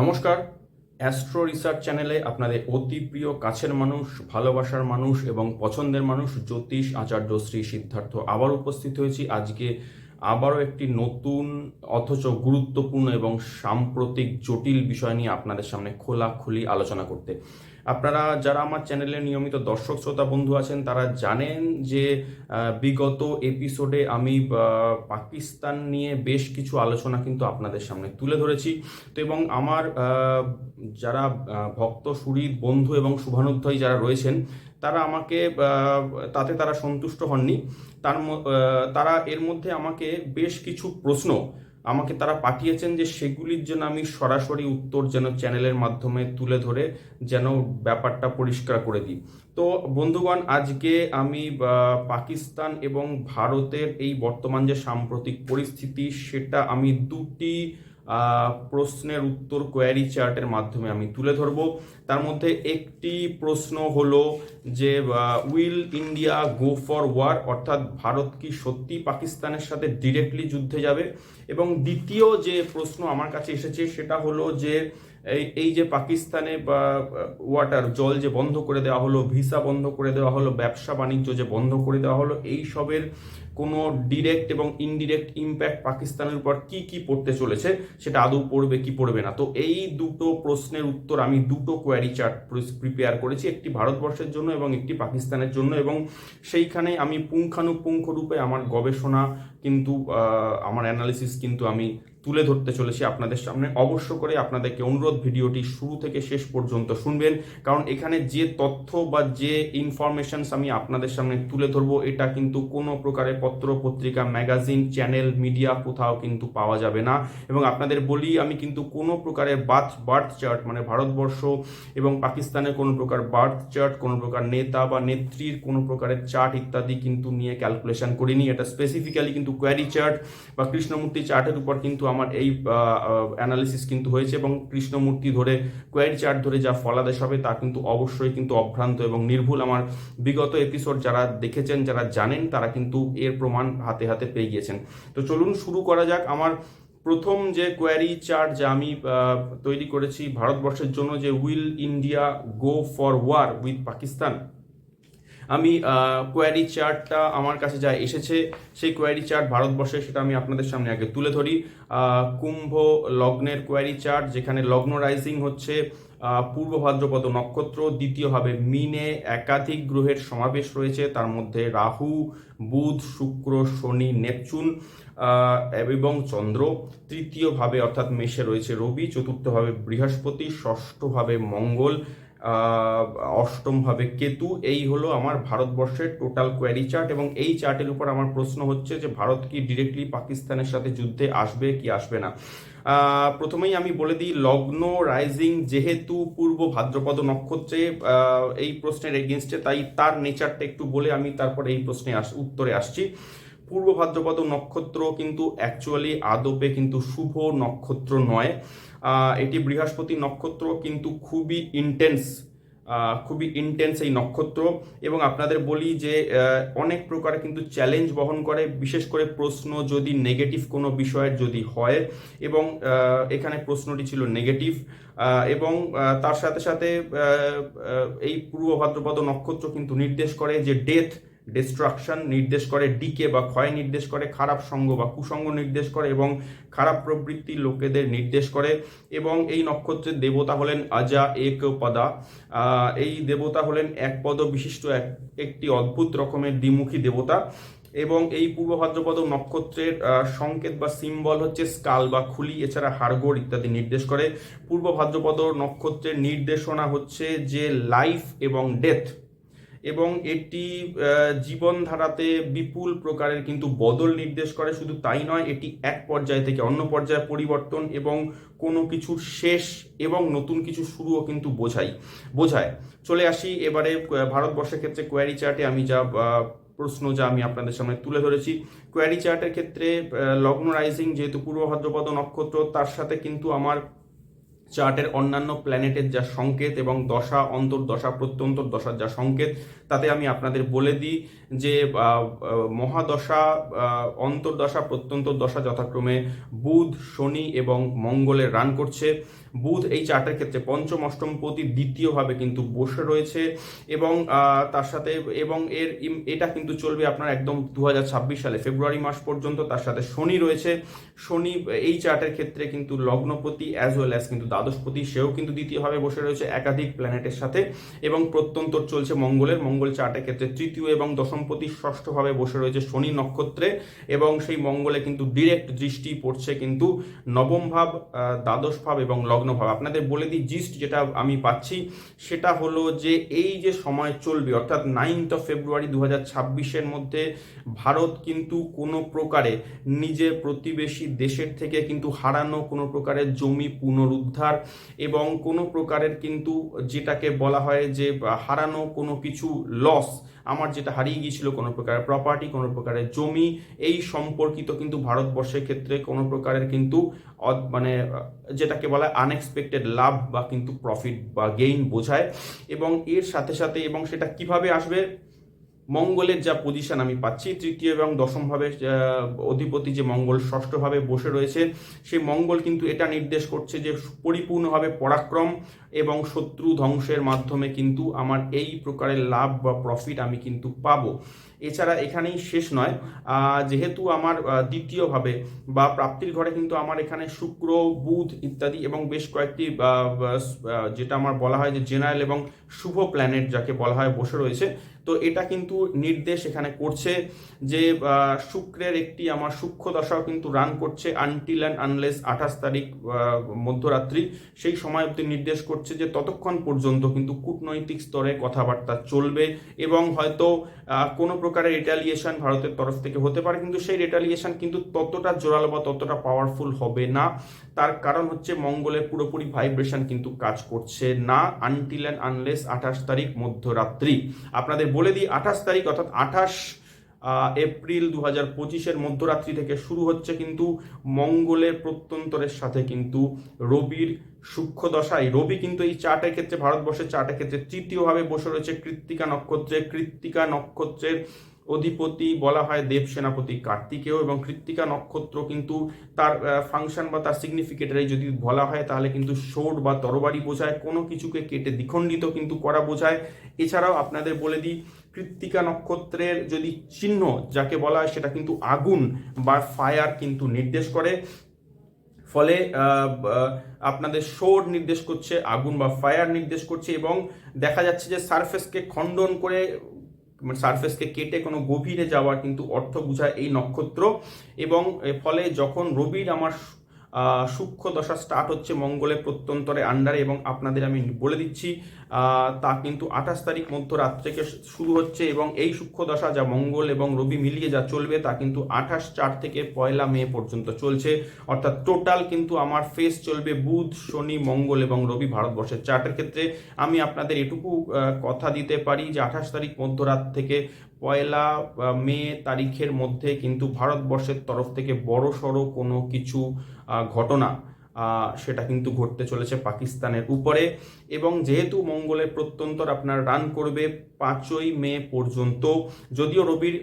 নমস্কার। Astro research চ্যানেলে আপনাদের অতি প্রিয় কাছের মানুষ, ভালোবাসার মানুষ এবং পছন্দের মানুষ জ্যোতিষ আচার্য শ্রী সিদ্ধার্থ আবার উপস্থিত হয়েছি। আজকে আবারও একটি নতুন, অথচ গুরুত্বপূর্ণ এবং সাম্প্রতিক জটিল বিষয় নিয়ে আপনাদের সামনে খোলাখুলি আলোচনা করতে। আপনারা যারা আমার চ্যানেলে নিয়মিত দর্শক, শ্রোতা, বন্ধু আছেন, তারা জানেন যে বিগত এপিসোডে আমি পাকিস্তান নিয়ে বেশ কিছু আলোচনা কিন্তু আপনাদের সামনে তুলে ধরেছি। তো এবং আমার যারা ভক্ত সুরিত বন্ধু এবং শুভানুধ্যায়ী যারা রয়েছেন, তারা আমাকে তাতে তারা সন্তুষ্ট হননি। তার তারা এর মধ্যে আমাকে বেশ কিছু প্রশ্ন আমাকে তারা পাঠিয়েছেন যে সেগুলির জন্য আমি সরাসরি উত্তর যেন চ্যানেলের মাধ্যমে তুলে ধরে যেন ব্যাপারটা পরিষ্কার করে দিই। তো বন্ধুগণ, আজকে আমি পাকিস্তান এবং ভারতের এই বর্তমান যে সাম্প্রতিক পরিস্থিতি, সেটা আমি দুটি প্রশ্নের উত্তর কোয়ারি চার্টের মাধ্যমে আমি তুলে ধরব। তার মধ্যে একটি প্রশ্ন হলো যে will India go for war অর্থাৎ ভারত কি সত্যি পাকিস্তানের সাথে ডিরেক্টলি যুদ্ধে যাবে? এবং দ্বিতীয় যে প্রশ্ন আমার কাছে এসেছে সেটা হলো যে এই এই যে পাকিস্তানে বা ওয়াটার জল যে বন্ধ করে দেওয়া হলো, ভিসা বন্ধ করে দেওয়া হলো, ব্যবসা বাণিজ্য যে বন্ধ করে দেওয়া হলো, এই সবের কোনো ডিরেক্ট এবং ইনডিরেক্ট ইম্প্যাক্ট পাকিস্তানের উপর কি কি পড়তে চলেছে, সেটা আদৌ পড়বে, কি পড়বে না? তো এই দুটো প্রশ্নের উত্তর আমি দুটো কোয়ারি চার্ট প্রিপেয়ার করেছি, একটি ভারতবর্ষের জন্য এবং একটি পাকিস্তানের জন্য এবং সেইখানে আমি পুঙ্খানুপুঙ্খ রূপে আমার গবেষণা কিন্তু আমার অ্যানালিসিস কিন্তু আমি তুলে ধরতে চলেছি আপনাদের সামনে। অবশ্য করে আপনাদেরকে অনুরোধ, ভিডিওটি শুরু থেকে শেষ পর্যন্ত শুনবেন, কারণ এখানে যে তথ্য বা যে ইনফরমেশনস আমি আপনাদের সামনে তুলে ধরবো, এটা কিন্তু কোনো প্রকারের পত্র, পত্রিকা ম্যাগাজিন চ্যানেল মিডিয়া কোথাও কিন্তু পাওয়া যাবে না। এবং আপনাদের বলি, আমি কিন্তু কোনো প্রকারের বার্থ বার্থ চার্ট মানে ভারতবর্ষ এবং পাকিস্তানের কোনো প্রকার বার্থ চার্ট, কোনো প্রকার নেতা বা নেত্রীর কোনো প্রকারের চার্ট ইত্যাদি কিন্তু নিয়ে ক্যালকুলেশন করিনি। এটা স্পেসিফিক্যালি কিন্তু কোয়ারি চার্ট বা কৃষ্ণমূর্তি চার্টের উপর কিন্তু আমার এই অ্যানালিসিস কিন্তু হয়েছে এবং কৃষ্ণমূর্তি ধরে কোয়ারি চার্ট ধরে যা ফলাদেশ হবে তা কিন্তু অবশ্যই কিন্তু অভ্রান্ত এবং নির্ভুল আমার বিগত এপিসোড যারা দেখেছেন, যারা জানেন তারা কিন্তু এর প্রমাণ হাতে হাতে পেয়ে গিয়েছেন। তো চলুন শুরু করা যাক। আমার প্রথম যে কোয়ারি চার্ট যা আমি তৈরি করেছি ভারতবর্ষের জন্য যে will India go for war with Pakistan? আমি কোয়ারি চার্টটা আমার কাছে যা এসেছে, সেই কোয়ারি চার্ট ভারতবর্ষে সেটা আমি আপনাদের সামনে আগে তুলে ধরি। কুম্ভ লগ্নের কোয়ারি চার্ট যেখানে লগ্ন রাইজিং হচ্ছে পূর্ব ভাদ্রপদ নক্ষত্র, দ্বিতীয় হবে মিনে, একাধিক গ্রহের সমাবেশ রয়েছে, তার মধ্যে রাহু, বুধ, শুক্র, শনি, নেপচুন এবং চন্দ্র। তৃতীয়ভাবে অর্থাৎ মেষে রয়েছে রবি চতুর্থভাবে বৃহস্পতি ষষ্ঠভাবে মঙ্গল অষ্টমভাবে কেতু। এই হলো আমার ভারতবর্ষের টোটাল কোয়ারি চার্ট এবং এই চার্টের উপর আমার প্রশ্ন হচ্ছে যে ভারত কি ডিরেক্টলি পাকিস্তানের সাথে যুদ্ধে আসবে কি আসবে না? প্রথমেই আমি বলে দিই, লগ্ন রাইজিং যেহেতু পূর্ব ভাদ্রপদ নক্ষত্রে এই প্রশ্নের এগেনস্টে তাই তার নেচারটা একটু বলে আমি তারপর এই প্রশ্নে আস, উত্তরে আসছি। পূর্ব ভাদ্রপদ নক্ষত্র কিন্তু অ্যাকচুয়ালি আদপে কিন্তু শুভ নক্ষত্র নয়। এটি বৃহস্পতি নক্ষত্র, কিন্তু খুবই ইন্টেন্স খুবই ইন্টেন্স এই নক্ষত্র। এবং আপনাদের বলি যে অনেক প্রকার কিন্তু চ্যালেঞ্জ বহন করে, বিশেষ করে প্রশ্ন যদি নেগেটিভ কোনো বিষয়ের যদি হয়, এবং এখানে প্রশ্নটি ছিল নেগেটিভ এবং তার সাথে সাথে এই পূর্ব ভাদ্রপদ নক্ষত্র কিন্তু নির্দেশ করে যে ডেথ ডিস্ট্রাকশন নির্দেশ করে ডিকে বা ক্ষয় নির্দেশ করে, খারাপ সঙ্গ বা কুসঙ্গ নির্দেশ করে এবং খারাপ প্রবৃত্তি লোকেদের নির্দেশ করে এবং এই নক্ষত্রের দেবতা হলেন আজা এক পদা এই দেবতা হলেন এক পদ বিশিষ্ট এক, একটি অদ্ভুত রকমের দ্বিমুখী দেবতা এবং এই পূর্ব ভাদ্রপদ নক্ষত্রের সংকেত বা সিম্বল হচ্ছে স্কাল বা খুলি, এছাড়া হাড়গোড় ইত্যাদি নির্দেশ করে। পূর্ব ভাদ্রপদ নক্ষত্রের নির্দেশনা হচ্ছে যে লাইফ এবং ডেথ এবং এটি জীবনধারাতে বিপুল প্রকারের কিন্তু বদল নির্দেশ করে। শুধু তাই নয়, এটি এক পর্যায় থেকে অন্য পর্যায়ে পরিবর্তন এবং কোনো কিছুর শেষ এবং নতুন কিছু শুরুও কিন্তু বোঝাই, বোঝায়। চলে আসি এবারে ভারতবর্ষের ক্ষেত্রে কোয়ারি চার্টে আমি যা প্রশ্ন যা আমি আপনাদের সামনে তুলে ধরেছি। কোয়ারি চার্টের ক্ষেত্রে লগ্ন রাইজিং যেহেতু পূর্ব ভাদ্রপদ নক্ষত্র, তার সাথে কিন্তু আমার চার্টের অন্যান্য প্ল্যানেটের যা সংকেত এবং দশা, অন্তর্দশা, প্রত্যন্তর দশার যা সংকেত, তাতে আমি আপনাদের বলে দিই যে মহাদশা অন্তর্দশা প্রত্যন্ত দশা যথাক্রমে বুধ, শনি এবং মঙ্গলের রান করছে। বুধ এই চার্টের ক্ষেত্রে পঞ্চম, অষ্টম পতি দ্বিতীয়ভাবে কিন্তু বসে রয়েছে এবং তার সাথে এবং এর এটা কিন্তু চলবে আপনার একদম দু হাজার ছাব্বিশ সালে, ফেব্রুয়ারি মাস পর্যন্ত তার সাথে শনি রয়েছে। শনি, এই চার্টের ক্ষেত্রে কিন্তু লগ্নপতি অ্যাজ ওয়েল অ্যাজ কিন্তু দ্বাদশপতি, সেও কিন্তু দ্বিতীয়ভাবে বসে রয়েছে একাধিক প্ল্যানেটের সাথে এবং প্রত্যন্তর চলছে মঙ্গলের। মঙ্গল চার্টের ক্ষেত্রে তৃতীয় এবং দশমপতি ষষ্ঠভাবে বসে রয়েছে শনি নক্ষত্রে এবং সেই মঙ্গলে কিন্তু ডিরেক্ট দৃষ্টি পড়ছে কিন্তু নবম ভাব দ্বাদশ ভাব এবং লগ্ন ভাব আপনাদের বলে দিই জিস্ট যেটা আমি পাচ্ছি, সেটা হলো যে এই যে সময় চলবে, অর্থাৎ নাইনথ অফ ফেব্রুয়ারি দু হাজার মধ্যে ভারত কিন্তু কোনো প্রকারে নিজের প্রতিবেশী দেশের থেকে কিন্তু হারানো, কোনো প্রকারের জমি পুনরুদ্ধার এবং কোনো প্রকারের কিন্তু যেটাকে বলা হয় যে হারানো কোনো কিছু লস আমার যেটা হারিয়ে গিয়েছিল কোনো প্রকারের প্রপার্টি কোনো প্রকারের জমি, এই সম্পর্কিত কিন্তু ভারতবর্ষের ক্ষেত্রে কোনো প্রকারের কিন্তু মানে যেটাকে বলা হয় আনএক্সপেক্টেড লাভ বা কিন্তু প্রফিট বা গেইন বোঝায়। এবং এর সাথে সাথে এবং সেটা কীভাবে আসবে মঙ্গলের যা পজিশন আমি পাচ্ছি, তৃতীয় এবং দশমভাবে অধিপতি যে মঙ্গল ষষ্ঠভাবে বসে রয়েছে, সেই মঙ্গল কিন্তু এটা নির্দেশ করছে যে পরিপূর্ণভাবে পরাক্রম এবং শত্রু ধ্বংসের মাধ্যমে কিন্তু আমার এই প্রকারের লাভ বা প্রফিট আমি কিন্তু পাবো। এছাড়া এখানেই শেষ নয়। যেহেতু আমার দ্বিতীয়ভাবে বা প্রাপ্তির ঘরে কিন্তু আমার এখানে শুক্র, বুধ ইত্যাদি এবং বেশ কয়েকটি যেটা আমার বলা হয় যে জেনারেল এবং শুভ প্ল্যানেট যাকে বলা হয় বসে রয়েছে। তো এটা কিন্তু নির্দেশ এখানে করছে যে শুক্রের একটি আমার সূক্ষ্ম দশাও কিন্তু রান করছে আনটিল অ্যান্ড আনলেস আঠাশ তারিখ মধ্যরাত্রি। সেই সময় অব্দি নির্দেশ করছে যে ততক্ষণ পর্যন্ত কিন্তু কূটনৈতিক স্তরে কথাবার্তা চলবে এবং হয়তো কোনো প্রকারের রিটালিয়েশন ভারতের তরফ থেকে হতে পারে, কিন্তু সেই রিটালিয়েশন কিন্তু ততটা জোরালো বা ততটা পাওয়ারফুল হবে না। তার কারণ হচ্ছে মঙ্গলের পুরোপুরি ভাইব্রেশন কিন্তু কাজ করছে না আনটিল অ্যান্ড আনলেস আঠাশ তারিখ মধ্যরাত্রি। আপনাদের বলে দিই, আঠাশ তারিখ অর্থাৎ আঠাশ এপ্রিল দু হাজার পঁচিশের মধ্যরাত্রি থেকে শুরু হচ্ছে কিন্তু মঙ্গলের প্রত্যন্তরের সাথে কিন্তু রবির সূক্ষ্ম দশায় রবি কিন্তু এই চার্টের ক্ষেত্রে, ভারতবর্ষের চার্টের ক্ষেত্রে তৃতীয়ভাবে বসে রয়েছে কৃত্তিকা নক্ষত্রে। কৃত্তিকা নক্ষত্রের অধিপতি বলা হয় দেব সেনাপতি কার্তিকেয় এবং কৃত্তিকা নক্ষত্র কিন্তু তার ফাংশন বা তার সিগনিফিকেটারে যদি বলা হয় তাহলে কিন্তু সোর বা তরবারি বোঝায়, কোনো কিছুকে কেটে দ্বিখণ্ডিত কিন্তু করা বোঝায়। এছাড়াও আপনাদের বলে দিই, কৃত্তিকা নক্ষত্রের যদি চিহ্ন যাকে বলা হয় সেটা কিন্তু আগুন বা ফায়ার কিন্তু নির্দেশ করে। ফলে আপনাদের শোর নির্দেশ করছে, আগুন বা ফায়ার নির্দেশ করছে এবং দেখা যাচ্ছে যে সারফেসকে খণ্ডন করে মানে সারফেসকে কেটে কোনো গভীরে যাওয়ার কিন্তু অর্থ বোঝায় এই নক্ষত্র এবং ফলে যখন রবির আমার সূক্ষ্ম দশা স্টার্ট হচ্ছে মঙ্গলের প্রত্যন্তরে আন্ডারে এবং আপনাদের আমি বলে দিচ্ছি তা কিন্তু আঠাশ তারিখ মধ্যরাত থেকে শুরু হচ্ছে এবং এই সূক্ষ্ম দশা যা মঙ্গল এবং রবি মিলিয়ে যা চলবে তা কিন্তু আঠাশ চার থেকে পয়লা মে পর্যন্ত চলছে। অর্থাৎ টোটাল কিন্তু আমার ফেস চলবে বুধ, শনি, মঙ্গল এবং রবি ভারতবর্ষের চার্টের ক্ষেত্রে। আমি আপনাদের এটুকু কথা দিতে পারি যে আঠাশ তারিখ মধ্যরাত থেকে পয়লা মে তারিখের মধ্যে কিন্তু ভারতবর্ষের তরফ থেকে বড় সড়ো কোনো কিছু ঘটনা সেটা কিন্তু ঘটতে চলেছে পাকিস্তানের উপরে। এবং যেহেতু মঙ্গলের প্রত্যন্তর আপনার রান করবে পাঁচই মে পর্যন্ত, যদিও রবির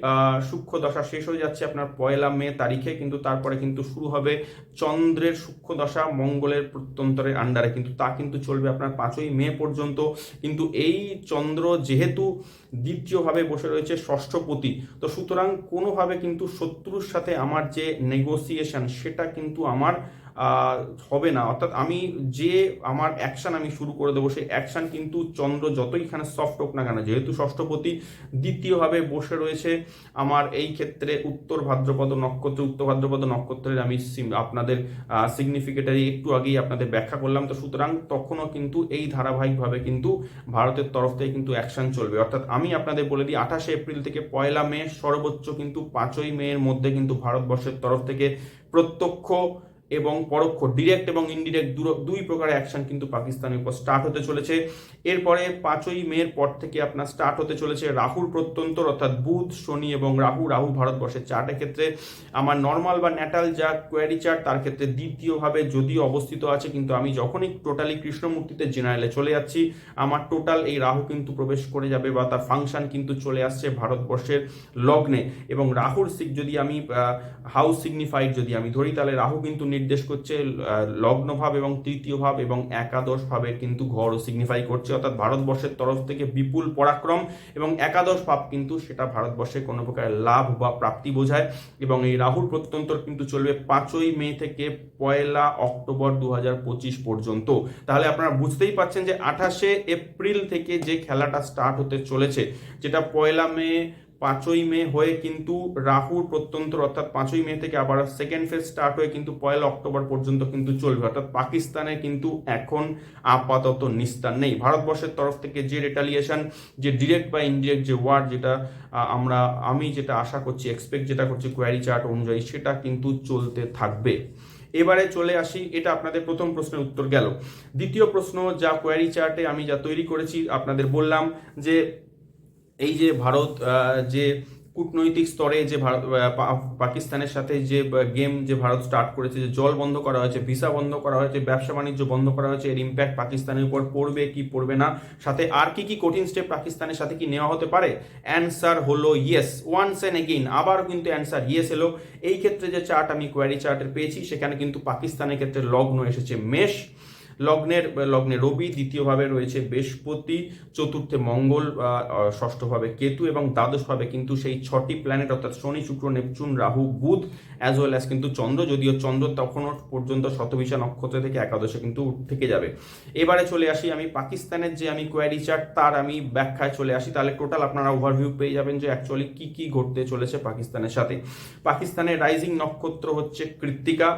সূক্ষ্ম দশা শেষ হয়ে যাচ্ছে আপনার পয়লা মে তারিখে, কিন্তু তারপরে কিন্তু শুরু হবে চন্দ্রের সূক্ষ্ম দশা মঙ্গলের প্রত্যন্তরের আন্ডারে কিন্তু তা কিন্তু চলবে আপনার পাঁচই মে পর্যন্ত। কিন্তু এই চন্দ্র যেহেতু দ্বিতীয়ভাবে বসে রয়েছে ষষ্ঠপতি, তো সুতরাং কোনোভাবে কিন্তু শত্রুর সাথে আমার যে নেগোসিয়েশন সেটা কিন্তু আমার হবে না। অর্থাৎ আমি যে আমার অ্যাকশন আমি শুরু করে দেবো, সেই অ্যাকশন কিন্তু চন্দ্র যতই এখানে সফট হোক না কেন, যেহেতু ষষ্ঠপতি দ্বিতীয়ভাবে বসে রয়েছে আমার এই ক্ষেত্রে উত্তর ভাদ্রপদ নক্ষত্র, উত্তর ভাদ্রপদ নক্ষত্রের আমি আপনাদের সিগনিফিকেটারি একটু আগেই আপনাদের ব্যাখ্যা করলাম। তো সুতরাং তখনও কিন্তু এই ধারাবাহিকভাবে কিন্তু ভারতের তরফ থেকে কিন্তু অ্যাকশন চলবে। অর্থাৎ আমি আপনাদের বলে দিই, আঠাশে এপ্রিল থেকে পয়লা মে, সর্বোচ্চ কিন্তু পাঁচই মে এর মধ্যে কিন্তু ভারতবর্ষের তরফ থেকে প্রত্যক্ষ এবং পরোক্ষ ডিরেক্ট এবং ইনডিরেক্ট দুই প্রকারের অ্যাকশন কিন্তু পাকিস্তানের উপর স্টার্ট হতে চলেছে। এরপরে পাঁচই মের পর থেকে আপনার স্টার্ট হতে চলেছে রাহুর প্রত্যন্তর, অর্থাৎ বুধ, শনি এবং রাহু। রাহু ভারতবর্ষের চার্টের ক্ষেত্রে আমার নর্মাল বা ন্যাটাল যা কোয়ারি চার্ট তার ক্ষেত্রে দ্বিতীয়ভাবে যদিও অবস্থিত আছে, কিন্তু আমি যখনই টোটালি কৃষ্ণমূর্তিতে জেনারেলে চলে যাচ্ছি, আমার টোটাল এই রাহু কিন্তু প্রবেশ করে যাবে বা তার ফাংশন কিন্তু চলে আসছে ভারতবর্ষের লগ্নে। এবং রাহুর সিগ- যদি আমি হাউস সিগনিফাইড যদি আমি ধরি, তাহলে রাহু কিন্তু নির্দেশ করছে আহ, লগ্ন ভাব এবং তৃতীয় ভাব এবং একাদশ ভাবের কিন্তু ঘরও সিগনিফাই করছে। অর্থাৎ ভারতবর্ষের তরফ থেকে বিপুল পরাক্রম এবং একাদশ ভাব কিন্তু সেটা ভারতবর্ষে কোনো প্রকার লাভ বা প্রাপ্তি বোঝায় এবং এই রাহুর প্রত্যন্তর কিন্তু চলবে পাঁচই মে থেকে পয়লা অক্টোবর দু হাজার পঁচিশ পর্যন্ত। তাহলে আপনারা বুঝতেই পারছেন যে আঠাশে এপ্রিল থেকে যে খেলাটা স্টার্ট হতে চলেছে যেটা পয়লা মে পাঁচই মে হয়ে কিন্তু রাহুর প্রত্যন্তর অর্থাৎ পাঁচই মে থেকে আবার সেকেন্ড ফেজ স্টার্ট হয়ে কিন্তু পয়লা অক্টোবর পর্যন্ত কিন্তু চলবে। অর্থাৎ পাকিস্তানে কিন্তু এখন আপাতত নিস্তার নেই। ভারতবর্ষের তরফ থেকে যে রেটালিয়েশন যে ডিরেক্ট বা ইনডিরেক্ট যে ওয়ার্ড যেটা আমরা, আমি যেটা আশা করছি এক্সপেক্ট যেটা করছি কোয়ারি চার্ট অনুযায়ী সেটা কিন্তু চলতে থাকবে। এবারে চলে আসি, এটা আপনাদের প্রথম প্রশ্নের উত্তর গেল। দ্বিতীয় প্রশ্ন, যা কোয়ারি চার্টে আমি যা তৈরি করেছি, আপনাদের বললাম যে এই যে ভারত যে কূটনৈতিক স্তরে যে ভারত পাকিস্তানের সাথে যে গেম যে ভারত স্টার্ট করেছে, যে জল বন্ধ করা হয়েছে, ভিসা বন্ধ করা হয়েছে, ব্যবসা বাণিজ্য বন্ধ করা হয়েছে, এর ইম্প্যাক্ট পাকিস্তানের উপর পড়বে কি পড়বে না? সাথে আর কি কি কঠিন স্টেপ পাকিস্তানের সাথে কি নেওয়া হতে পারে? অ্যান্সার হলো ইয়েস ওয়ান্স অ্যান্ড এগেইন আবার কিন্তু অ্যান্সার ইয়েস এলো। এই ক্ষেত্রে যে চার্ট আমি কোয়ারি চার্টের পেয়েছি, সেখানে কিন্তু পাকিস্তানের ক্ষেত্রে লগ্ন এসেছে মেষ। লগ্নের, লগ্নে রবি দ্বিতীয়ভাবে রয়েছে বৃহস্পতি, চতুর্থে মঙ্গল ষষ্ঠভাবে কেতু এবং দ্বাদশভাবে কিন্তু সেই ছটি প্ল্যানেট অর্থাৎ শনি, শুক্র, নেপচুন, রাহু, বুধ অ্যাজ ওয়েল অ্যাজ কিন্তু চন্দ্র, যদিও চন্দ্র তখনও পর্যন্ত শতভিষা নক্ষত্র থেকে একাদশে কিন্তু থেকে যাবে। এবারে চলে আসি আমি পাকিস্তানের যে আমি কোয়ারি চার্ট তার আমি ব্যাখ্যায় চলে আসি। তাহলে টোটাল আপনারা ওভারভিউ পেয়ে যাবেন যে অ্যাকচুয়ালি কি কি ঘটতে চলেছে পাকিস্তানের সাথে। পাকিস্তানের রাইজিং নক্ষত্র হচ্ছে কৃত্তিকা।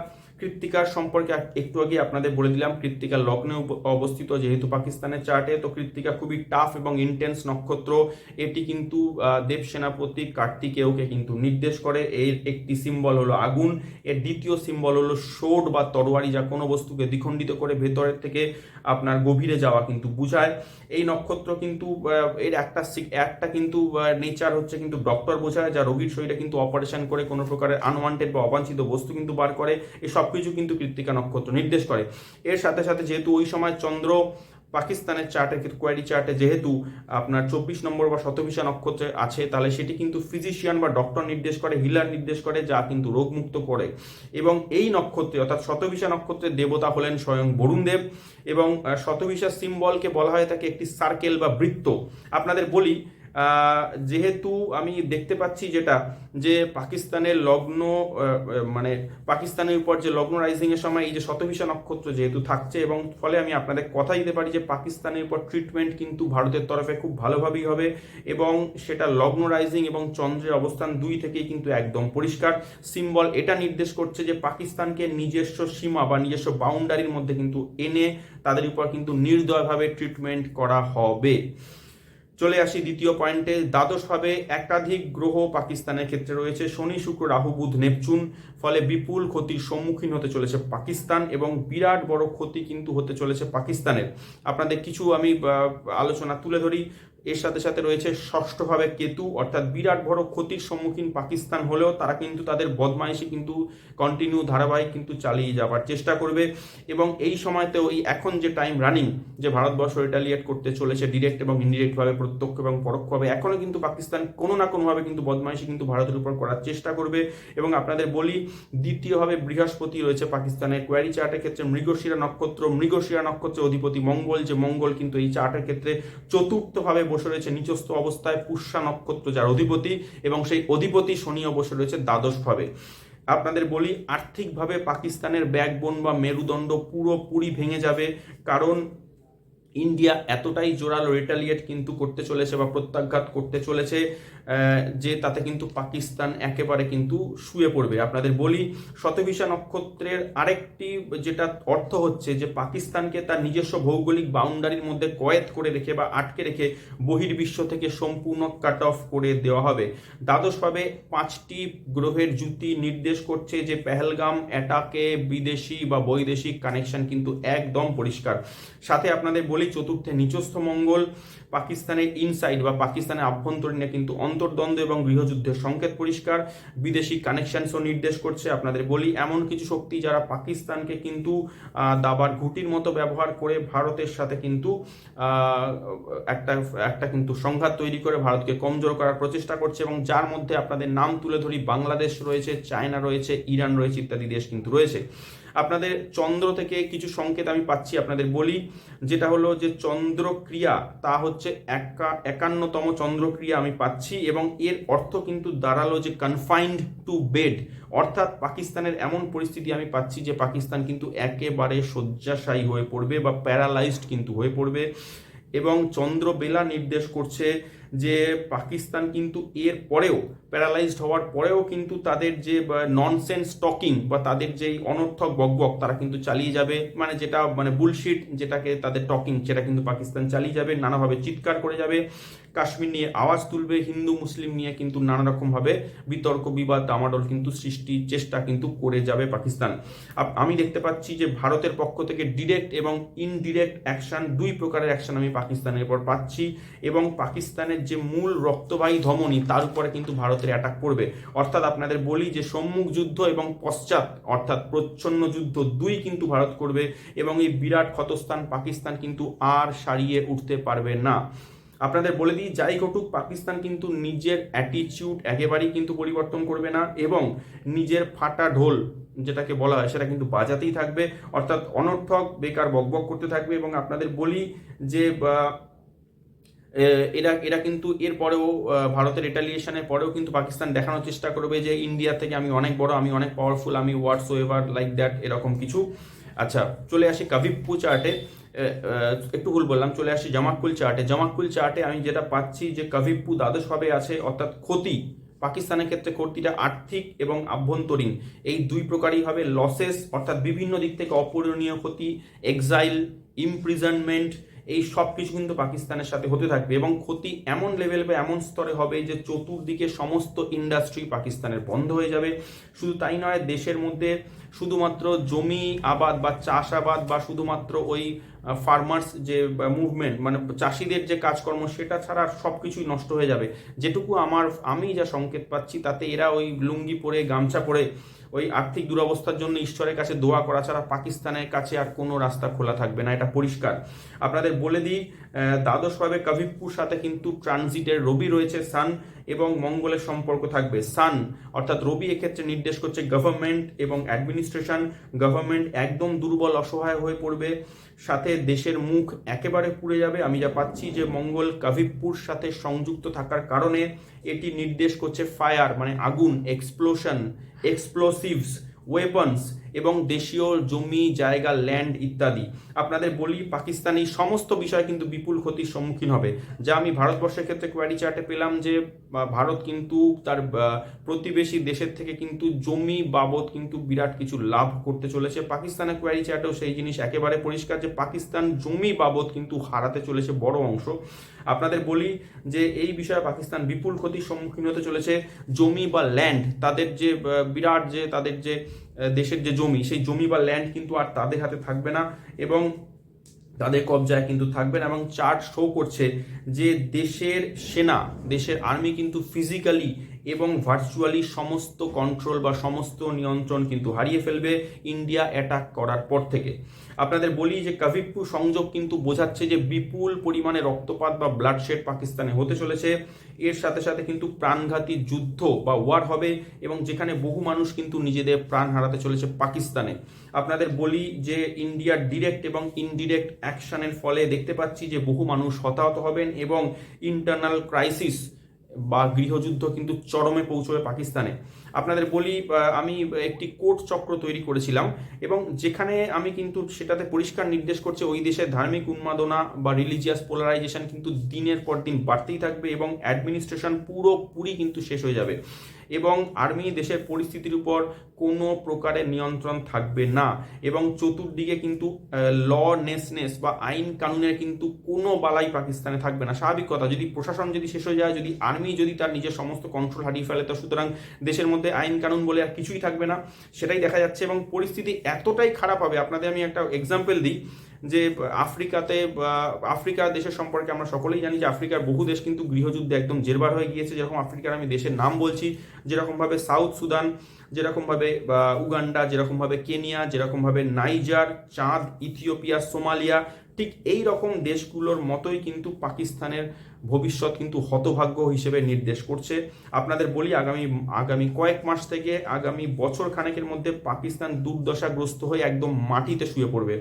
কৃত্তিকার সম্পর্কে এক- একটু আগে আপনাদের বলে দিলাম, কৃত্তিকা লগ্নে অবস্থিত যেহেতু পাকিস্তানের চার্টে, তো কৃত্তিকা খুবই টাফ এবং ইন্টেন্স নক্ষত্র। এটি কিন্তু দেব সেনাপতি কার্তিকেয়কে কিন্তু নির্দেশ করে। এর একটি সিম্বল হলো আগুন। এর দ্বিতীয় সিম্বল হলো শোড বা তরোয়ারি যা কোনো বস্তুকে দ্বিখণ্ডিত করে ভেতরের থেকে আপনার গভীরে যাওয়া কিন্তু বুঝায়। এই নক্ষত্র কিন্তু এর একটা একটা কিন্তু নেচার হচ্ছে কিন্তু ডক্টর বোঝায়, যা রোগীর শরীরে কিন্তু অপারেশন করে কোনো প্রকারের আনওয়ান্টেড বা অবাঞ্ছিত বস্তু কিন্তু বার করে। এই সব কিছু কিন্তু কৃত্তিকা নক্ষত্র নির্দেশ করে। এর সাথে সাথে যেহেতু ওই সময় চন্দ্র পাকিস্তানের চার্টে কোয়ারি চার্টে যেহেতু আপনার চব্বিশ নম্বর বা শতভিষা নক্ষত্রে আছে, তাহলে সেটি কিন্তু ফিজিশিয়ান বা ডক্টর নির্দেশ করে হিলার নির্দেশ করে যা কিন্তু রোগমুক্ত করে। এবং এই নক্ষত্রে, অর্থাৎ শতভিষা নক্ষত্রের দেবতা হলেন স্বয়ং বরুণদেব এবং শতভিষা সিম্বলকে বলা হয় তাকে একটি সার্কেল বা বৃত্ত। আপনাদের বলি যেহেতু আমি দেখতে পাচ্ছি যেটা, যে পাকিস্তানের লগ্ন মানে পাকিস্তানের উপর যে লগ্ন রাইজিং এর সময় এই যে শতভিষা নক্ষত্র যেহেতু থাকছে এবং ফলে আমি আপনাদের কথা দিতে পারি যে পাকিস্তানের উপর ট্রিটমেন্ট কিন্তু ভারতের তরফে খুব ভালোভাবেই হবে এবং সেটা লগ্ন রাইজিং এবং চন্দ্রের অবস্থান দুই থেকেই কিন্তু একদম পরিষ্কার। সিম্বল এটা নির্দেশ করছে যে পাকিস্তানকে নিজস্ব সীমা বা নিজস্ব বাউন্ডারির মধ্যে কিন্তু এনে তাদের উপর কিন্তু নির্দয়ভাবে ট্রিটমেন্ট করা হবে। চলে আসি দ্বিতীয় পয়েন্টে দ্বাদশভাবে একাধিক গ্রহ পাকিস্তানের ক্ষেত্রে রয়েছে। শনি, শুক্র, রাহু, বুধ, নেপচুন। ফলে বিপুল ক্ষতির সম্মুখীন হতে চলেছে পাকিস্তান এবং বিরাট বড় ক্ষতি কিন্তু হতে চলেছে পাকিস্তানের। আপনাদের কিছু আমি আলোচনা তুলে ধরি। এর সাথে সাথে রয়েছে ষষ্ঠভাবে কেতু, অর্থাৎ বিরাট বড় ক্ষতির সম্মুখীন পাকিস্তান হলেও তারা কিন্তু তাদের বদমাইশি কিন্তু কন্টিনিউ ধারাবাহিক কিন্তু চালিয়ে যাওয়ার চেষ্টা করবে। এবং এই সময়তেও এই এখন যে টাইম রানিং যে ভারতবর্ষ রিটালিয়েট করতে চলেছে ডিরেক্ট এবং ইনডিরেক্টভাবে প্রত্যক্ষ এবং পরোক্ষভাবে, এখনও কিন্তু পাকিস্তান কোনো না কোনোভাবে কিন্তু বদমাইশি কিন্তু ভারতের উপর করার চেষ্টা করবে। এবং আপনাদের বলি, দ্বিতীয়ভাবে বৃহস্পতি রয়েছে পাকিস্তানের কোয়ারি চার্টের ক্ষেত্রে মৃগশিরা নক্ষত্র। মৃগশিরা নক্ষত্রের অধিপতি মঙ্গল, যে মঙ্গল কিন্তু এই চার্টের ক্ষেত্রে চতুর্থভাবে বসে রয়েছে নিচস্থ অবস্থায় পুষ্যা নক্ষত্র যার অধিপতি এবং সেই অধিপতি শনিও বসে রয়েছে দ্বাদশভাবে। আপনাদের বলি, আর্থিকভাবে পাকিস্তানের ব্যাকবোন বা মেরুদণ্ড পুরোপুরি ভেঙে যাবে, কারণ ইন্ডিয়া এতটাই জোরালো রিটালিয়েট কিন্তু করতে চলেছে বা প্রত্যাঘাত করতে চলেছে যে তাতে কিন্তু পাকিস্তান একেবারে কিন্তু শুয়ে পড়বে। আপনাদের বলি, শতভিসা নক্ষত্রের আরেকটি যেটা অর্থ হচ্ছে যে পাকিস্তানকে তার নিজস্ব ভৌগোলিক বাউন্ডারির মধ্যে কয়েদ করে রেখে বা আটকে রেখে বহির্বিশ্ব থেকে সম্পূর্ণ কাট অফ করে দেওয়া হবে। দ্বাদশভাবে পাঁচটি গ্রহের জুতি নির্দেশ করছে যে পেহেলগাম অ্যাটাকে বিদেশি বা বৈদেশিক কানেকশন কিন্তু একদম পরিষ্কার। সাথে আপনাদের বলি চতুর্থে নিচস্থ মঙ্গল। পাকিস্তানের ইনসাইড বা পাকিস্তানের আভ্যন্তরীণে কিন্তু অন্তর্দ্বন্দ্ব এবং গৃহযুদ্ধের সংকেত পরিষ্কার। বিদেশি কানেকশনসও নির্দেশ করছে, আপনাদের বলি। এমন কিছু শক্তি যারা পাকিস্তানকে কিন্তু দাবার ঘুটির মতো ব্যবহার করে ভারতের সাথে কিন্তু একটা একটা কিন্তু সংঘাত তৈরি করে ভারতকে কমজোর করার প্রচেষ্টা করছে এবং যার মধ্যে আপনাদের নাম তুলে ধরি, বাংলাদেশ রয়েছে, চায়না রয়েছে, ইরান রয়েছে ইত্যাদি দেশ কিন্তু রয়েছে। আপনাদের চন্দ্র থেকে কিছু সংকেত আমি পাচ্ছি আপনাদের বলি। যেটা হলো যে চন্দ্রক্রিয়া, তা হচ্ছে একা- একান্নতম চন্দ্রক্রিয়া আমি পাচ্ছি এবং এর অর্থ কিন্তু দাঁড়াল যে কনফাইন্ড টু বেড অর্থাৎ পাকিস্তানের এমন পরিস্থিতি আমি পাচ্ছি যে পাকিস্তান কিন্তু একেবারে শয্যাশায়ী হয়ে পড়বে বা প্যারালাইজড কিন্তু হয়ে পড়বে। এবং চন্দ্রবেলা নির্দেশ করছে যে পাকিস্তান কিন্তু এর পরেও প্যারালাইজড হওয়ার পরেও কিন্তু তাদের যে ননসেন্স টকিং বা তাদের যে অনর্থক বকবক, তারা কিন্তু চালিয়ে যাবে। মানে যেটা মানে বুলশিট যেটাকে তাদের টকিং সেটা কিন্তু পাকিস্তান চালিয়ে যাবে, নানাভাবে চিৎকার করে যাবে। কাশ্মীর নিয়ে আওয়াজ তুলবে, হিন্দু, মুসলিম নিয়ে কিন্তু নানা রকমভাবে বিতর্ক, বিবাদ, দামাডল কিন্তু সৃষ্টির চেষ্টা কিন্তু করে যাবে পাকিস্তান। আমি দেখতে পাচ্ছি যে ভারতের পক্ষ থেকে ডিরেক্ট এবং ইনডিরেক্ট অ্যাকশন দুই প্রকারের অ্যাকশন আমি পাকিস্তানের পর পাচ্ছি এবং পাকিস্তানের যে মূল রক্তবাহী ধমনী, তার উপরে কিন্তু ভারতের অ্যাটাক করবে অর্থাৎ আপনাদের বলি যে সম্মুখ যুদ্ধ এবং পশ্চাৎ, অর্থাৎ প্রচ্ছন্ন যুদ্ধ দুই কিন্তু ভারত করবে এবং এই বিরাট ক্ষতস্থান পাকিস্তান কিন্তু আর সারিয়ে উঠতে পারবে না। আপনাদের বলে দিই, যাই ঘটুক, পাকিস্তান কিন্তু নিজের অ্যাটিচিউড একেবারেই কিন্তু পরিবর্তন করবে না এবং নিজের ফাটা ঢোল যেটাকে বলা হয়, সেটা কিন্তু বাজাতেই থাকবে। অর্থাৎ অনর্থক বেকার বকবক করতে থাকবে এবং আপনাদের বলি যে এরা এরা কিন্তু এর পরেও ভারতের রিটালিয়েশনের পরেও কিন্তু পাকিস্তান দেখানোর চেষ্টা করবে যে, ইন্ডিয়া থেকে আমি অনেক বড়, আমি অনেক পাওয়ারফুল আমি ওয়ার্ডস এভার লাইক দ্যাট এরকম কিছু। আচ্ছা চলে আসি কাভিপ্পু চার্টে একটু ভুল বললাম, চলে আসি জামাকুল চার্টে জামাকুল চার্টে আমি যেটা পাচ্ছি যে কাভিপ্পু দ্বাদশভাবে আছে, অর্থাৎ ক্ষতি, পাকিস্তানের ক্ষেত্রে ক্ষতিটা আর্থিক এবং আভ্যন্তরীণ। এই দুই প্রকারই হবে লসেস অর্থাৎ বিভিন্ন দিক থেকে অপূরণীয় ক্ষতি এক্সাইল ইমপ্রিজনমেন্ট এই সব কিছু কিন্তু পাকিস্তানের সাথে হতে থাকবে এবং ক্ষতি এমন লেভেল বা এমন স্তরে হবে যে চতুর্দিকে সমস্ত ইন্ডাস্ট্রি পাকিস্তানের বন্ধ হয়ে যাবে। শুধু তাই নয়, দেশের মধ্যে শুধুমাত্র জমি আবাদ বা চাষাবাদ বা শুধুমাত্র ওই ফার্মার্স যে মুভমেন্ট মানে চাষিদের যে কাজকর্ম, সেটা ছাড়া সব কিছুই নষ্ট হয়ে যাবে। যেটুকু আমার, আমি যা সংকেত পাচ্ছি, তাতে এরা ওই লুঙ্গি পরে, গামছা পরে ওই আর্থিক দুরবস্থার জন্য ঈশ্বরের কাছে দোয়া করা ছাড়া পাকিস্তানের কাছে আর কোনো রাস্তা খোলা থাকবে না। এটা পরিষ্কার। আপনাদের বলে দিই দ্বাদশ দ্বাদশভাবে কাভিপুর সাথে কিন্তু ট্রানজিটের রবি রয়েছে, সান এবং মঙ্গলের সম্পর্ক থাকবে। সান, অর্থাৎ রবি এক্ষেত্রে নির্দেশ করছে গভর্নমেন্ট এবং অ্যাডমিনিস্ট্রেশন গভর্নমেন্ট একদম দুর্বল, অসহায় হয়ে পড়বে। সাথে দেশের মুখ একেবারে পুড়ে যাবে। আমি যা পাচ্ছি যে মঙ্গল কাভিপুর সাথে সংযুক্ত থাকার কারণে এটি নির্দেশ করছে ফায়ার মানে আগুন এক্সপ্লোশন এক্সপ্লোসিভস ওয়েপন্স এবং দেশীয় জমি, জায়গা ল্যান্ড ইত্যাদি। আপনাদের বলি, পাকিস্তান এই সমস্ত বিষয় কিন্তু বিপুল ক্ষতির সম্মুখীন হবে। যা আমি ভারতবর্ষের ক্ষেত্রে কোয়ারি চার্টে পেলাম যে ভারত কিন্তু তার প্রতিবেশী দেশের থেকে কিন্তু জমি বাবদ কিন্তু বিরাট কিছু লাভ করতে চলেছে। পাকিস্তানের কোয়ারি চার্টেও সেই জিনিস একেবারে পরিষ্কার যে, পাকিস্তান জমি বাবদ কিন্তু হারাতে চলেছে বড় অংশ। আপনাদের বলি যে, এই বিষয়ে পাকিস্তান বিপুল ক্ষতির সম্মুখীন হতে চলেছে। জমি বা ল্যান্ড তাদের যে বিরাট যে, তাদের যে দেশের যে জমি, সেই জমি বা ল্যান্ড কিন্তু আর তাদের হাতে থাকবে না এবং তাদের কবজায় কিন্তু থাকবে না এবং চার্ট শো করছে যে দেশের সেনা, দেশের আর্মি কিন্তু ফিজিক্যালি এবং ভার্চুয়ালি সমস্ত কন্ট্রোল বা সমস্ত নিয়ন্ত্রণ কিন্তু হারিয়ে ফেলবে ইন্ডিয়া অ্যাটাক করার পর থেকে। আপনাদের বলি যে কাভিপ্পু সংযোগ কিন্তু বোঝাচ্ছে যে বিপুল পরিমাণে রক্তপাত বা ব্লাডশেড পাকিস্তানে হতে চলেছে। এর সাথে সাথে কিন্তু প্রাণঘাতী যুদ্ধ বা ওয়ার হবে এবং যেখানে বহু মানুষ কিন্তু নিজেদের প্রাণ হারাতে চলেছে পাকিস্তানে। আপনাদের বলি যে ইন্ডিয়ার ডিরেক্ট এবং ইনডিরেক্ট অ্যাকশনের ফলে দেখতে পাচ্ছি যে বহু মানুষ হতাহত হবেন এবং ইন্টারনাল ক্রাইসিস বা গৃহযুদ্ধ কিন্তু চরমে পৌঁছবে পাকিস্তানে। আপনাদের বলি আমি একটি কোর্ট চক্র তৈরি করেছিলাম এবং যেখানে আমি কিন্তু সেটাতে পরিষ্কার নির্দেশ করছে, ওই দেশের ধার্মিক উন্মাদনা বা রিলিজিয়াস পোলারাইজেশন কিন্তু দিনের পর দিন বাড়তেই থাকবে এবং অ্যাডমিনিস্ট্রেশন পুরোপুরি কিন্তু শেষ হয়ে যাবে। এবং আর্মি দেশের পরিস্থিতির উপর কোনো প্রকারের নিয়ন্ত্রণ থাকবে না। এবং চতুর্দিকে কিন্তু ল নেসনেস বা আইন কানুনের কিন্তু কোনো বালাই পাকিস্তানে থাকবে না। স্বাভাবিক কথা, যদি প্রশাসন যদি শেষ হয়ে যায়, যদি আর্মি যদি তার নিজের সমস্ত কন্ট্রোল হারিয়ে ফেলে, তো সুতরাং দেশের মধ্যে আইন কানুন বলে আর কিছুই থাকবে না। সেটাই দেখা যাচ্ছে এবং পরিস্থিতি এতটাই খারাপ হবে। আপনাদের আমি একটা এক্সাম্পল দিই। যে আফ্রিকাতে আফ্রিকা দেশের সম্পর্কে আমরা সকলেই জানি যে আফ্রিকার বহু দেশ কিন্তু গৃহযুদ্ধে একদম জেরবার হয়ে গিয়েছে। যেরকম আফ্রিকার আমি দেশের নাম বলছি, যেরকমভাবে সাউথ সুদান, যেরকমভাবে উগান্ডা, যেরকমভাবে কেনিয়া, যেরকমভাবে নাইজার, চাঁদ, ইথিওপিয়া, সোমালিয়া, ঠিক এই রকম দেশগুলোর মতোই কিন্তু পাকিস্তানের ভবিষ্যৎ কিন্তু হতভাগ্য হিসেবে নির্দেশ করছে। আপনাদের বলি, আগামী আগামী কয়েক মাস থেকে আগামী বছর খানেকের মধ্যে পাকিস্তান দুর্দশাগ্রস্ত হয়ে একদম মাটিতে শুয়ে পড়বে।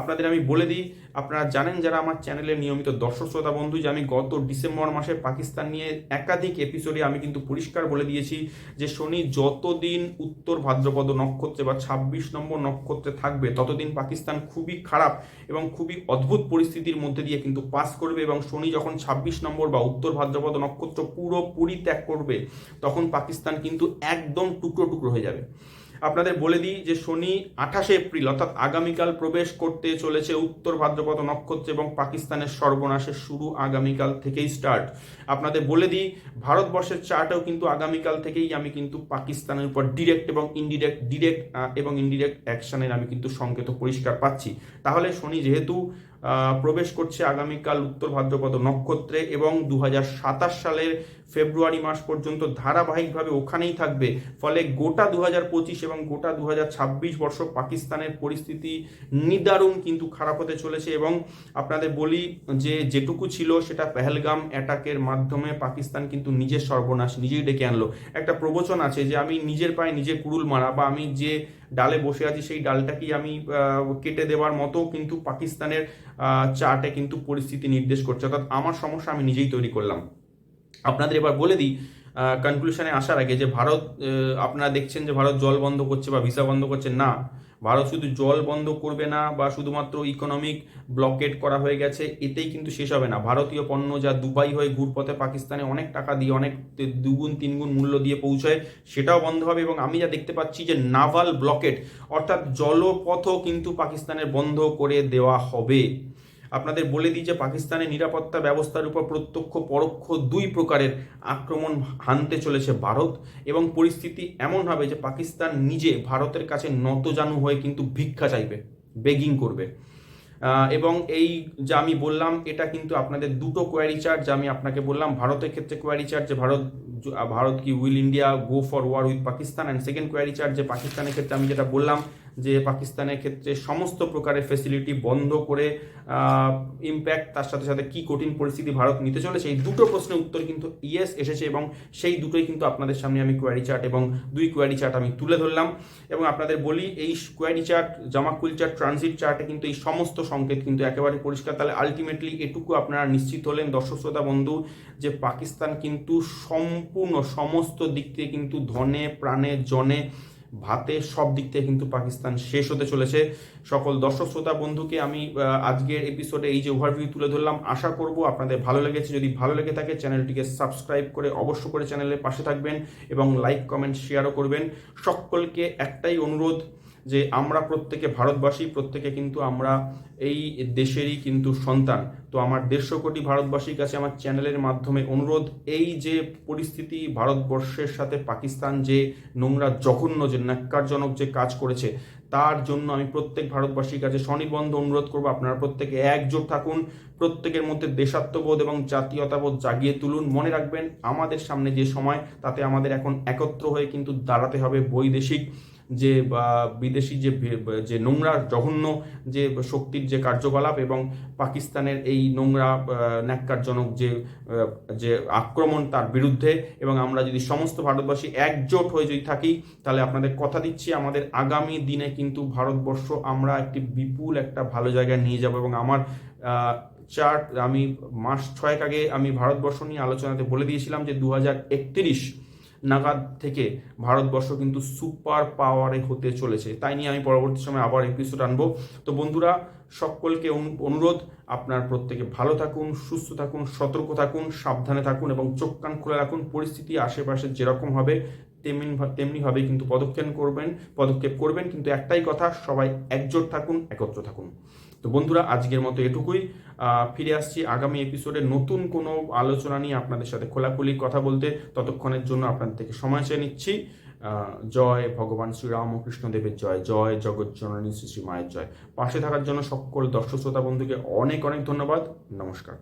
আপনাদের আমি বলে দিই, আপনারা জানেন যারা আমার চ্যানেলের নিয়মিত দর্শক, শ্রোতা, বন্ধু, যে আমি গত ডিসেম্বর মাসে পাকিস্তান নিয়ে একাধিক এপিসোডে আমি কিন্তু পরিষ্কার বলে দিয়েছি যে শনি যতদিন উত্তর ভাদ্রপদ নক্ষত্রে বা ছাব্বিশ নম্বর নক্ষত্রে থাকবে, ততদিন পাকিস্তান খুবই খারাপ এবং খুবই অদ্ভুত পরিস্থিতির মধ্যে দিয়ে কিন্তু পাস করবে এবং শনি যখন ছাব্বিশ নম্বর বা উত্তর ভাদ্রপদ নক্ষত্র পুরোপুরি ত্যাগ করবে, তখন পাকিস্তান কিন্তু একদম টুকরো টুকরো হয়ে যাবে। আপনাদের বলে দিই যে শনি আঠাশে এপ্রিল, অর্থাৎ আগামীকাল প্রবেশ করতে চলেছে উত্তর ভাদ্রপদ নক্ষত্র এবং পাকিস্তানের সর্বনাশের শুরু আগামীকাল থেকেই স্টার্ট আপনাদের বলে দিই, ভারতবর্ষের চার্টেও কিন্তু আগামীকাল থেকেই আমি কিন্তু পাকিস্তানের উপর ডিরেক্ট এবং ইনডিরেক্ট ডিরেক্ট এবং ইনডিরেক্ট অ্যাকশনের আমি কিন্তু সংকেত পরিষ্কার পাচ্ছি। তাহলে শনি যেহেতু প্রবেশ করছে আগামীকাল উত্তর ভাদ্রপদ নক্ষত্রে এবং দু হাজার সাতাশ সালের ফেব্রুয়ারি মাস পর্যন্ত ধারাবাহিকভাবে ওখানেই থাকবে। ফলে গোটা দু এবং গোটা দু বর্ষ পাকিস্তানের পরিস্থিতি নিদারুণ কিন্তু খারাপ হতে চলেছে এবং আপনাদের বলি যে যেটুকু ছিল সেটা পেহেলগাম অ্যাটাকের মাধ্যমে পাকিস্তান কিন্তু নিজের সর্বনাশ নিজেই ডেকে আনলো। একটা প্রবচন আছে যে আমি নিজের পায়ে নিজে কুড়ুল মারা বা আমি যে ডালে বসে আছি, সেই ডালটাকেই আমি কেটে দেওয়ার মতো কিন্তু পাকিস্তানের চাটে কিন্তু পরিস্থিতি নির্দেশ করছে। অর্থাৎ আমার সমস্যা আমি নিজেই তৈরি করলাম। আপনাদের এবার বলে দিই কনক্লুশনে আসার আগে যে ভারত আপনারা দেখছেন যে ভারত জল বন্ধ করছে বা ভিসা বন্ধ করছে, না। ভারত শুধু জল বন্ধ করবে না বা শুধুমাত্র ইকোনমিক ব্লকেট করা হয়ে গেছে, এতেই কিন্তু শেষ হবে না। ভারতীয় পণ্য যা দুবাই হয়ে ঘুরপথে পাকিস্তানে অনেক টাকা দিয়ে, অনেক দুগুণ, তিনগুণ মূল্য দিয়ে পৌঁছায়, সেটাও বন্ধ হবে এবং আমি যা দেখতে পাচ্ছি যে নাভাল ব্লকেট অর্থাৎ জলপথও কিন্তু পাকিস্তানের বন্ধ করে দেওয়া হবে। আপনাদের বলে দিই যে পাকিস্তানের নিরাপত্তা ব্যবস্থার উপর প্রত্যক্ষ পরোক্ষ দুই প্রকারের আক্রমণ হানতে চলেছে ভারত এবং পরিস্থিতি এমন হবে যে পাকিস্তান নিজে ভারতের কাছে নতজানু হয়ে কিন্তু ভিক্ষা চাইবে বেগিং করবে। এবং এই যা আমি বললাম, এটা কিন্তু আপনাদের দুটো কোয়ারি চার্ট যা আমি আপনাকে বললাম, ভারতের ক্ষেত্রে কোয়ারি চার্ট যে ভারত ভারত কি will India go for war with Pakistan and second query chart যে পাকিস্তানের ক্ষেত্রে আমি যেটা বললাম যে পাকিস্তানের ক্ষেত্রে সমস্ত প্রকারের ফেসিলিটি বন্ধ করে ইম্প্যাক্ট তার সাথে সাথে কি কঠিন পরিস্থিতি ভারত নিতে চলেছে, এই দুটো প্রশ্নের উত্তর কিন্তু ইয়েস এসেছে এবং সেই দুটোই কিন্তু আপনাদের সামনে আমি কোয়ারি চার্ট এবং দুই কোয়ারি চার্ট আমি তুলে ধরলাম। এবং আপনাদের বলি, এই কোয়ারি চার্ট জামাকুল চার্ট ট্রানজিট চার্টে কিন্তু এই সমস্ত সংকেত কিন্তু একেবারে পরিষ্কার। তাহলে আলটিমেটলি এটুকু আপনারা নিশ্চিত হলেন দর্শক শ্রোতা বন্ধু, যে পাকিস্তান কিন্তু সম্পূর্ণ সমস্ত দিক থেকে কিন্তু ধনে, প্রাণে, জনে ভাতে সব দিক থেকে কিন্তু পাকিস্তান শেষ হতে চলেছে। সকল দর্শক, শ্রোতা, বন্ধুকে আমি আজকের এপিসোডে এই যে ওভারভিউ তুলে ধরলাম, আশা করব আপনাদের ভালো লেগেছে। যদি ভালো লেগে থাকে, চ্যানেলটিকে সাবস্ক্রাইব করে অবশ্য করে চ্যানেলের পাশে থাকবেন এবং লাইক কমেন্ট শেয়ারও করবেন। সকলকে একটাই অনুরোধ যে আমরা প্রত্যেকে ভারতবাসী, প্রত্যেকে কিন্তু আমরা এই দেশেরই কিন্তু সন্তান। তো আমার দেড়শো কোটি ভারতবাসীর কাছে আমার চ্যানেলের মাধ্যমে অনুরোধ, এই যে পরিস্থিতি ভারতবর্ষের সাথে পাকিস্তান যে নোংরা, জঘন্য, যে ন্যাক্কারজনক যে কাজ করেছে, তার জন্য আমি প্রত্যেক ভারতবাসীর কাছে স্বনির্বন্ধ অনুরোধ করব, আপনারা প্রত্যেকে একজোট থাকুন, প্রত্যেকের মধ্যে দেশাত্মবোধ এবং জাতীয়তাবোধ জাগিয়ে তুলুন। মনে রাখবেন, আমাদের সামনে যে সময়, তাতে আমাদের এখন একত্র হয়ে কিন্তু দাঁড়াতে হবে বৈদেশিক যে বিদেশি যে যে নোংরা জঘন্য যে শক্তির যে কার্যকলাপ এবং পাকিস্তানের এই নোংরা ন্যাক্কারজনক যে যে আক্রমণ তার বিরুদ্ধে এবং আমরা যদি সমস্ত ভারতবাসী একজোট হয়ে যদি থাকি, তাহলে আপনাদের কথা দিচ্ছি, আমাদের আগামী দিনে কিন্তু ভারতবর্ষ আমরা একটি বিপুল একটা ভালো জায়গায় নিয়ে যাব এবং আমার চার আমি মাস ছয়েক আগে আমি ভারতবর্ষ নিয়ে আলোচনাতে বলে দিয়েছিলাম যে দু হাজার একত্রিশ নাগাদ থেকে ভারতবর্ষ কিন্তু সুপার পাওয়ারে হতে চলেছে। তাই নিয়ে আমি পরবর্তী সময় আবার এপিসোড আনব। তো বন্ধুরা, সকলকে অনু- অনুরোধ, আপনার প্রত্যেকে ভালো থাকুন, সুস্থ থাকুন, সতর্ক থাকুন, সাবধানে থাকুন এবং চোখ কান খুলে রাখুন। পরিস্থিতি আশেপাশে যেরকম হবে, তেমনি তেমনিভাবে কিন্তু পদক্ষেপ করবেন পদক্ষেপ করবেন। কিন্তু একটাই কথা, সবাই একজোট থাকুন, একত্র থাকুন। তো বন্ধুরা, আজকের মতো এটুকুই। ফিরে আসছি আগামী এপিসোডে নতুন কোনো আলোচনা নিয়ে আপনাদের সাথে খোলাখুলি কথা বলতে। ততক্ষণের জন্য আপনাদের থেকে সময় চেয়ে নিচ্ছি। জয় ভগবান শ্রী রামকৃষ্ণ দেবের জয় জয় জগৎ জননী শ্রী শ্রী মায়ের জয়। পাশে থাকার জন্য সকল দর্শক শ্রোতা বন্ধুকে অনেক অনেক ধন্যবাদ। নমস্কার।